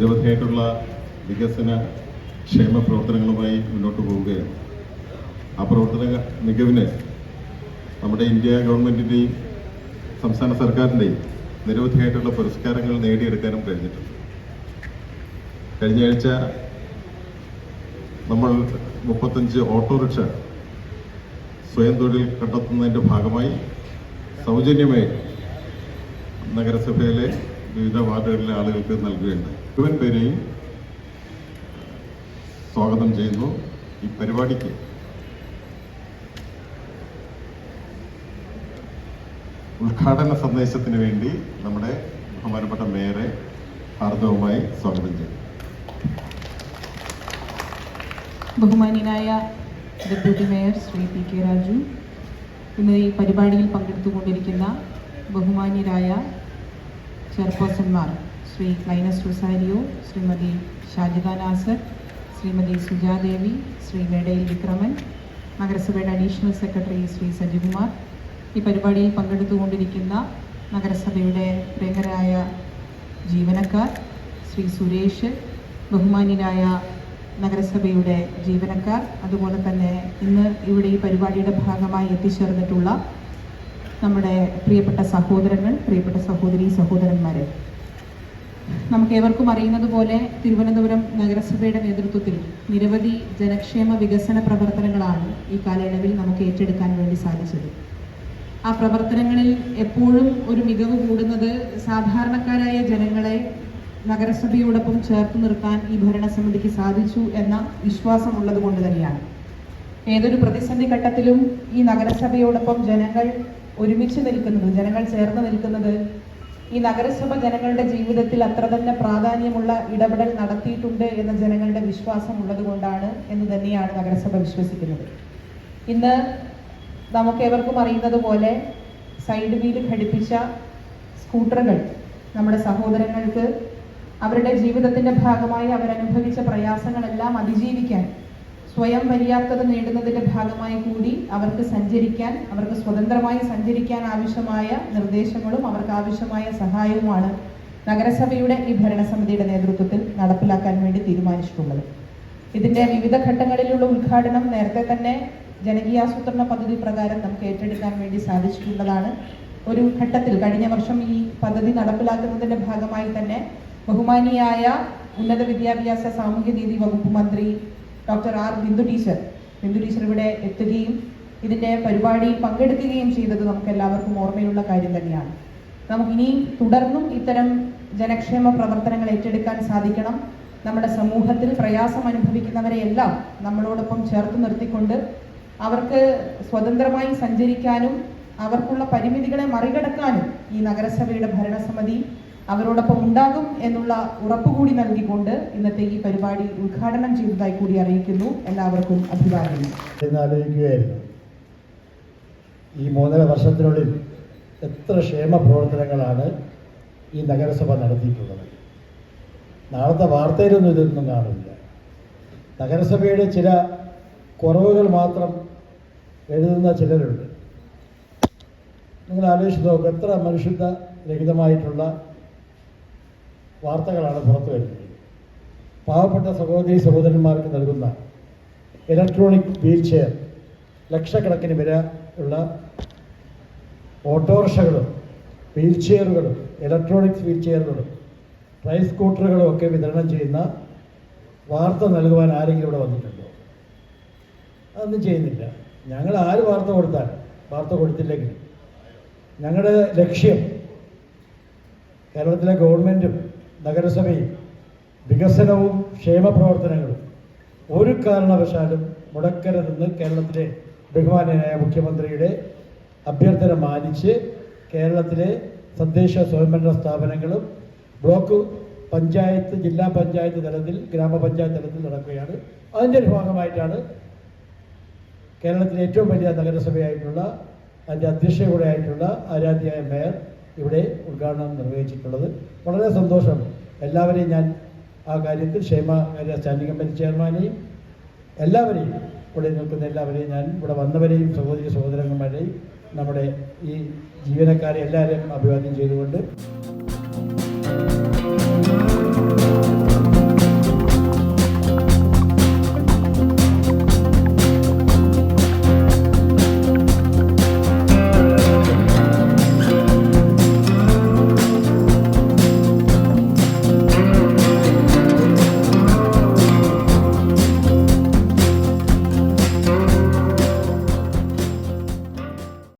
നിരവധിയായിട്ടുള്ള വികസന ക്ഷേമ പ്രവർത്തനങ്ങളുമായി മുന്നോട്ട് പോവുകയാണ്. ആ പ്രവർത്തന മികവിന് നമ്മുടെ ഇന്ത്യ ഗവൺമെന്റിന്റെയും സംസ്ഥാന സർക്കാരിന്റെയും നിരവധിയായിട്ടുള്ള പുരസ്കാരങ്ങൾ നേടിയെടുക്കാനും കഴിഞ്ഞിട്ടുണ്ട്. കഴിഞ്ഞ ആഴ്ച നമ്മൾ മുപ്പത്തഞ്ച് ഓട്ടോറിക്ഷ സ്വയം തൊഴിൽ കണ്ടെത്തുന്നതിന്റെ ഭാഗമായി സൗജന്യമായി നഗരസഭയിലെ വിവിധ വാർഡുകളിലെ ആളുകൾക്ക് നൽകുകയുണ്ട്. മുഴുവൻ പേരെയും സ്വാഗതം ചെയ്യുന്നു ഈ പരിപാടിക്ക്. ഉദ്ഘാടന സന്ദേശത്തിന് വേണ്ടി നമ്മുടെ ബഹുമാനപ്പെട്ട മേയറെ ഹാർദവുമായി സ്വാഗതം ചെയ്യുന്നു. ബഹുമാന്യനായ deputy mayor Shri P K Raju ഇന്ന് ഈ പരിപാടിയിൽ പങ്കെടുത്തുകൊണ്ടിരിക്കുന്ന ബഹുമാന്യരായ ചെയർപേഴ്സൺമാർ ശ്രീ ക്ലൈനസ് റൊസാരിയോ ശ്രീമതി ഷാജിദ നാസർ ശ്രീമതി സുജാദേവി ശ്രീ മേടയിൽ വിക്രമൻ നഗരസഭയുടെ അഡീഷണൽ സെക്രട്ടറി ശ്രീ സജികുമാർ. ഈ പരിപാടിയിൽ പങ്കെടുത്തുകൊണ്ടിരിക്കുന്ന നഗരസഭയുടെ പ്രിയങ്കരായ ജീവനക്കാർ ശ്രീ സുരേഷ് ബഹുമാന്യനായ നഗരസഭയുടെ ജീവനക്കാർ അതുപോലെ തന്നെ ഇന്ന് ഇവിടെ ഈ പരിപാടിയുടെ ഭാഗമായി എത്തിച്ചേർന്നിട്ടുള്ള നമ്മുടെ പ്രിയപ്പെട്ട സഹോദരങ്ങൾ പ്രിയപ്പെട്ട സഹോദരി സഹോദരന്മാരെ. നമുക്ക് ഏവർക്കും അറിയുന്നത് പോലെ തിരുവനന്തപുരം നഗരസഭയുടെ നേതൃത്വത്തിൽ നിരവധി ജനക്ഷേമ വികസന പ്രവർത്തനങ്ങളാണ് ഈ കാലയളവിൽ നമുക്ക് ഏറ്റെടുക്കാൻ വേണ്ടി സാധിച്ചത്. ആ പ്രവർത്തനങ്ങളിൽ എപ്പോഴും ഒരു മികവ് കൂടുന്നത് സാധാരണക്കാരായ ജനങ്ങളെ നഗരസഭയോടൊപ്പം ചേർത്ത് നിർത്താൻ ഈ ഭരണസമിതിക്ക് സാധിച്ചു എന്ന വിശ്വാസമുള്ളത് കൊണ്ട് തന്നെയാണ്. ഏതൊരു പ്രതിസന്ധി ഘട്ടത്തിലും ഈ നഗരസഭയോടൊപ്പം ജനങ്ങൾ ഒരുമിച്ച് നിൽക്കുന്നത് ജനങ്ങൾ ചേർന്ന് നിൽക്കുന്നത് ഈ നഗരസഭ ജനങ്ങളുടെ ജീവിതത്തിൽ അത്ര തന്നെ പ്രാധാന്യമുള്ള ഇടപെടൽ നടത്തിയിട്ടുണ്ട് എന്ന ജനങ്ങളുടെ വിശ്വാസം ഉള്ളത് കൊണ്ടാണ് എന്ന് തന്നെയാണ് നഗരസഭ വിശ്വസിക്കുന്നത്. ഇന്ന് നമുക്കേവർക്കും അറിയുന്നത് പോലെ സൈഡ് വീൽ ഘടിപ്പിച്ച സ്കൂട്ടറുകൾ നമ്മുടെ സഹോദരങ്ങൾക്ക് അവരുടെ ജീവിതത്തിന്റെ ഭാഗമായി അവരനുഭവിച്ച പ്രയാസങ്ങളെല്ലാം അതിജീവിക്കാൻ സ്വയം പര്യാപ്തത നേടുന്നതിന്റെ ഭാഗമായി കൂടി അവർക്ക് സഞ്ചരിക്കാൻ അവർക്ക് സ്വതന്ത്രമായി സഞ്ചരിക്കാൻ ആവശ്യമായ നിർദ്ദേശങ്ങളും അവർക്ക് ആവശ്യമായ സഹായവുമാണ് നഗരസഭയുടെ ഈ ഭരണസമിതിയുടെ നേതൃത്വത്തിൽ നടപ്പിലാക്കാൻ വേണ്ടി തീരുമാനിച്ചിട്ടുള്ളത്. ഇതിന്റെ വിവിധ ഘട്ടങ്ങളിലുള്ള ഉദ്ഘാടനം നേരത്തെ തന്നെ ജനകീയാസൂത്രണ പദ്ധതി പ്രകാരം നമുക്ക് ഏറ്റെടുക്കാൻ വേണ്ടി സാധിച്ചിട്ടുള്ളതാണ്. ഒരു ഘട്ടത്തിൽ കഴിഞ്ഞ വർഷം ഈ പദ്ധതി നടപ്പിലാക്കുന്നതിന്റെ ഭാഗമായി തന്നെ ബഹുമാനിയായ ഉന്നത വിദ്യാഭ്യാസ സാമൂഹ്യനീതി വകുപ്പ് മന്ത്രി doctor R Bindu teacher Bindu teacher ഇവിടെ എത്തുകയും ഇതിന്റെ പരിപാടിയിൽ പങ്കെടുക്കുകയും ചെയ്തത് നമുക്ക് എല്ലാവർക്കും ഓർമ്മയുള്ള കാര്യം തന്നെയാണ്. നമുക്കിനിയും തുടർന്നും ഇത്തരം ജനക്ഷേമ പ്രവർത്തനങ്ങൾ ഏറ്റെടുക്കാൻ സാധിക്കണം. നമ്മുടെ സമൂഹത്തിൽ പ്രയാസം അനുഭവിക്കുന്നവരെ എല്ലാം നമ്മളോടൊപ്പം ചേർത്ത് നിർത്തിക്കൊണ്ട് അവർക്ക് സ്വതന്ത്രമായി സഞ്ചരിക്കാനും അവർക്കുള്ള പരിമിതികളെ മറികടക്കാനും ഈ നഗരസഭയുടെ ഭരണസമിതി അവരോടൊപ്പം ഉണ്ടാകും എന്നുള്ള ഉറപ്പുകൂടി നൽകിക്കൊണ്ട് ഇന്നത്തെ ഈ പരിപാടി ഉദ്ഘാടനം ചെയ്തതായി കൂടി അറിയിക്കുന്നു. എല്ലാവർക്കും അഭിവാദ്യം എന്നാലോചിക്കുകയായിരുന്നു ഈ മൂന്നര വർഷത്തിനുള്ളിൽ എത്ര ക്ഷേമ പ്രവർത്തനങ്ങളാണ് ഈ നഗരസഭ നടത്തിയിട്ടുള്ളത്? നാളത്തെ വാർത്തയിലൊന്നും ഇതൊന്നും കാണില്ല നഗരസഭയുടെ ചില കുറവുകൾ മാത്രം എഴുതുന്ന ചിലരുണ്ട്. നിങ്ങൾ ആലോചിച്ച് നോക്കുക എത്ര മനുഷ്യത്വ രഹിതമായിട്ടുള്ള വാർത്തകളാണ് പുറത്തു വരുന്നത്. പാവപ്പെട്ട സഹോദരി സഹോദരന്മാർക്ക് നൽകുന്ന ഇലക്ട്രോണിക് വീൽ ചെയർ ലക്ഷക്കണക്കിന് വില ഉള്ള ഓട്ടോറിക്ഷകളും വീൽ ചെയറുകളും ഇലക്ട്രോണിക്സ് വീൽ ചെയറുകളും ട്രൈ സ്കൂട്ടറുകളും ഒക്കെ വിതരണം ചെയ്യുന്ന വാർത്ത നൽകുവാൻ ആരെങ്കിലും ഇവിടെ വന്നിട്ടുണ്ടോ? അതൊന്നും ചെയ്യുന്നില്ല. ഞങ്ങൾ ആര് വാർത്ത കൊടുത്താൽ വാർത്ത കൊടുത്തില്ലെങ്കിൽ ഞങ്ങളുടെ ലക്ഷ്യം കേരളത്തിലെ ഗവൺമെന്റും നഗരസഭയും വികസനവും ക്ഷേമ പ്രവർത്തനങ്ങളും ഒരു കാരണവശാലും മുടക്കരുതെന്ന് കേരളത്തിലെ ബഹുമാനായ മുഖ്യമന്ത്രിയുടെ അഭ്യർത്ഥന മാനിച്ച് കേരളത്തിലെ തദ്ദേശ സ്വയംഭരണ സ്ഥാപനങ്ങളും ബ്ലോക്ക് പഞ്ചായത്ത് ജില്ലാ പഞ്ചായത്ത് തലത്തിൽ ഗ്രാമപഞ്ചായത്ത് തലത്തിൽ നടക്കുകയാണ്. അതിന്റെ ഒരു ഭാഗമായിട്ടാണ് കേരളത്തിലെ ഏറ്റവും വലിയ നഗരസഭയായിട്ടുള്ള അതിന്റെ അധ്യക്ഷ കൂടെ ആയിട്ടുള്ള ആരാധ്യയായ മേയർ ഇവിടെ ഉദ്ഘാടനം നിർവഹിച്ചിട്ടുള്ളത് വളരെ സന്തോഷം എല്ലാവരെയും ഞാൻ ആ കാര്യത്തിൽ ക്ഷേമകാര്യ സ്റ്റാൻഡിംഗ് കമ്മിറ്റി ചെയർമാനെയും എല്ലാവരെയും ഇവിടെ നിൽക്കുന്ന എല്ലാവരെയും ഞാൻ ഇവിടെ വന്നവരെയും സഹോദരി സഹോദരന്മാരെയും നമ്മുടെ ഈ ജീവനക്കാരെ എല്ലാവരെയും അഭിവാദ്യം ചെയ്തുകൊണ്ട്